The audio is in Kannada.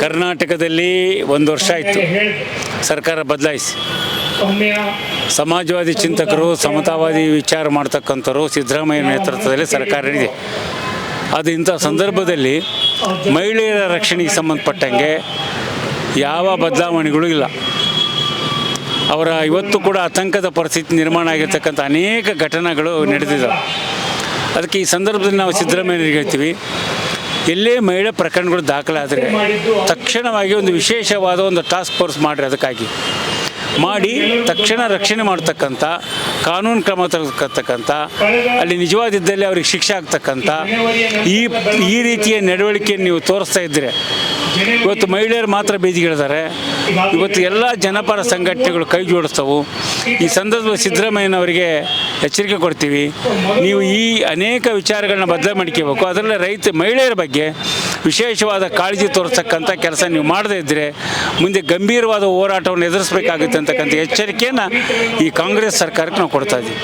ಕರ್ನಾಟಕದಲ್ಲಿ ಒಂದು ವರ್ಷ ಆಯಿತು. ಸರ್ಕಾರ ಬದಲಾಯಿಸಿ. ಸಮಾಜವಾದಿ ಚಿಂತಕರು ಸಮತಾವಾದಿ ವಿಚಾರ ಮಾಡ್ತಕ್ಕಂಥವ್ರು ಸಿದ್ದರಾಮಯ್ಯ ನೇತೃತ್ವದಲ್ಲಿ ಸರ್ಕಾರ ಇದೆ. ಅದು ಇಂಥ ಸಂದರ್ಭದಲ್ಲಿ ಮಹಿಳೆಯರ ರಕ್ಷಣೆಗೆ ಸಂಬಂಧಪಟ್ಟಂಗೆ ಯಾವ ಬದಲಾವಣೆಗಳು ಇಲ್ಲ. ಅವರ ಇವತ್ತು ಕೂಡ ಆತಂಕದ ಪರಿಸ್ಥಿತಿ ನಿರ್ಮಾಣ ಆಗಿರ್ತಕ್ಕಂಥ ಅನೇಕ ಘಟನೆಗಳು ನಡೆದಿದ್ದಾವೆ. ಅದಕ್ಕೆ ಈ ಸಂದರ್ಭದಲ್ಲಿ ನಾವು ಸಿದ್ದರಾಮಯ್ಯರಿಗೆ ಹೇಳ್ತೀವಿ ಎಲ್ಲೇ ಮಹಿಳೆ ಪ್ರಕರಣಗಳು ದಾಖಲಾದರೆ ತಕ್ಷಣವಾಗಿ ಒಂದು ವಿಶೇಷವಾದ ಒಂದು ಟಾಸ್ಕ್ ಫೋರ್ಸ್ ಮಾಡಿರಿ ಅದಕ್ಕಾಗಿ. ಮಾಡಿ ತಕ್ಷಣ ರಕ್ಷಣೆ ಮಾಡ್ತಕ್ಕಂಥ ಕಾನೂನು ಕ್ರಮ ತೆಗೆದುಕೊಳ್ತಕ್ಕಂಥ ಅಲ್ಲಿ ನಿಜವಾದಿದ್ದಲ್ಲಿ ಅವ್ರಿಗೆ ಶಿಕ್ಷೆ ಆಗ್ತಕ್ಕಂಥ ಈ ಈ ರೀತಿಯ ನಡವಳಿಕೆಯನ್ನು ನೀವು ತೋರಿಸ್ತಾ ಇದ್ದರೆ. ಇವತ್ತು ಮಹಿಳೆಯರು ಮಾತ್ರ ಬೀದಿಗಿಳಿದಾರೆ. ಇವತ್ತು ಎಲ್ಲ ಜನಪರ ಸಂಘಟನೆಗಳು ಕೈ ಜೋಡಿಸ್ತವು ಈ ಸಂದರ್ಭದಲ್ಲಿ ಸಿದ್ದರಾಮಯ್ಯನವರಿಗೆ ಎಚ್ಚರಿಕೆ ಕೊಡ್ತೀವಿ. ನೀವು ಈ ಅನೇಕ ವಿಚಾರಗಳನ್ನ ಬದಲು ಮಾಡ್ಕೋಬೇಕು. ಅದರಲ್ಲೇ ರೈತ, ಮಹಿಳೆಯರ ಬಗ್ಗೆ ವಿಶೇಷವಾದ ಕಾಳಜಿ ತೋರಿಸ್ತಕ್ಕಂಥ ಕೆಲಸ ನೀವು ಮಾಡದೇ ಇದ್ದರೆ ಮುಂದೆ ಗಂಭೀರವಾದ ಹೋರಾಟವನ್ನು ಎದುರಿಸಬೇಕಾಗುತ್ತೆ ಅಂತಕ್ಕಂಥ ಎಚ್ಚರಿಕೆಯನ್ನು ಈ ಕಾಂಗ್ರೆಸ್ ಸರ್ಕಾರಕ್ಕೆ ನಾವು ಕೊಡ್ತಾ ಇದ್ದೀವಿ.